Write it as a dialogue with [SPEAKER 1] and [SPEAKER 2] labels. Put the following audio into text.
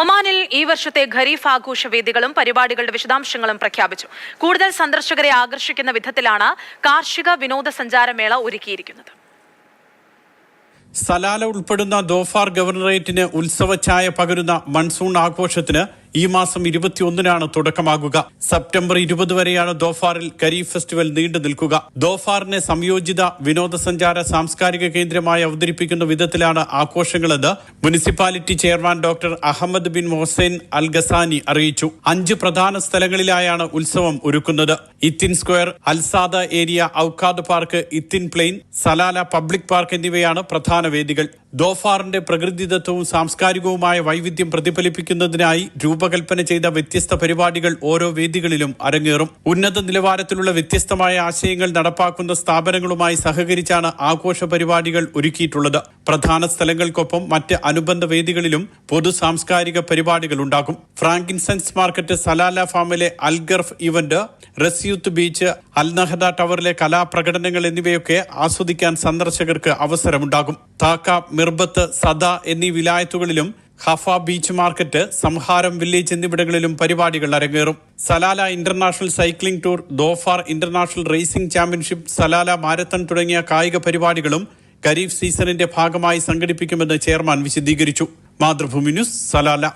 [SPEAKER 1] ഒമാനിൽ ഈ വർഷത്തെ ഖരീഫ് ആഘോഷ വേദികളും പരിപാടികളുടെ വിശദാംശങ്ങളും പ്രഖ്യാപിച്ചു. കൂടുതൽ സന്ദർശകരെ ആകർഷിക്കുന്ന വിധത്തിലാണ് കാർഷിക വിനോദസഞ്ചാരമേള ഒരുക്കിയിരിക്കുന്നത്.
[SPEAKER 2] സലാല ഉൾപ്പെടുന്ന ദോഫാർ ഗവർണറേറ്റിന് ഉത്സവ ഛായ പകരുന്ന മൺസൂൺ ആഘോഷത്തിന് ഈ മാസം ഇരുപത്തിയൊന്നിനാണ് തുടക്കമാകുക. സെപ്റ്റംബർ ഇരുപത് വരെയാണ് ദോഫാറിൽ ഖരീഫ് ഫെസ്റ്റിവൽ നീണ്ടു നിൽക്കുക. ദോഫാറിനെ സംയോജിത വിനോദസഞ്ചാര സാംസ്കാരിക കേന്ദ്രമായി അവതരിപ്പിക്കുന്ന വിധത്തിലാണ് ആഘോഷങ്ങളെന്ന് municipality chairman doctor Ahmed bin Mohsin Al Ghassani അറിയിച്ചു. അഞ്ച് പ്രധാന സ്ഥലങ്ങളിലായാണ് ഉത്സവം ഒരുക്കുന്നത്. Itin square Al Saada area Auqad park Itin plain Salalah public park എന്നിവയാണ് പ്രധാന വേദികൾ. ദോഫാറിന്റെ പ്രകൃതിദത്തവും സാംസ്കാരികവുമായ വൈവിധ്യം പ്രതിഫലിപ്പിക്കുന്നതിനായി രൂപകൽപ്പന ചെയ്ത വ്യത്യസ്ത പരിപാടികൾ ഓരോ വേദികളിലും അരങ്ങേറും. ഉന്നത നിലവാരത്തിലുള്ള വ്യത്യസ്തമായ ആശയങ്ങൾ നടപ്പാക്കുന്ന സ്ഥാപനങ്ങളുമായി സഹകരിച്ചാണ് ആഘോഷ പരിപാടികൾ ഒരുക്കിയിട്ടുള്ളത്. പ്രധാന സ്ഥലങ്ങൾക്കൊപ്പം മറ്റ് അനുബന്ധ വേദികളിലും പൊതു സാംസ്കാരിക പരിപാടികൾ ഉണ്ടാകും. ഫ്രാങ്കിൻസെൻസ് മാർക്കറ്റ് സലാല ഫാമിലെ അൽഗർഫ് ഇവന്റ് റസ്യൂത്ത് ബീച്ച് അൽനഹദ ടവറിലെ കലാപ്രകടനങ്ങൾ എന്നിവയൊക്കെ ആസ്വദിക്കാൻ സന്ദർശകർക്ക് അവസരമുണ്ടാകും. താക്ക മിർബത്ത് സദ എന്നീ വിലായത്തുകളിലും Hafa beach market Samharam village എന്നിവിടങ്ങളിലും പരിപാടികൾ അരങ്ങേറും. Salalah international cycling tour Dhofar international racing championship Salalah marathon തുടങ്ങിയ കായിക പരിപാടികളും ഖരീഫ് സീസണിന്റെ ഭാഗമായി സംഘടിപ്പിക്കുമെന്ന് ചെയർമാൻ വിശദീകരിച്ചു. Mathrubhumi news Salalah.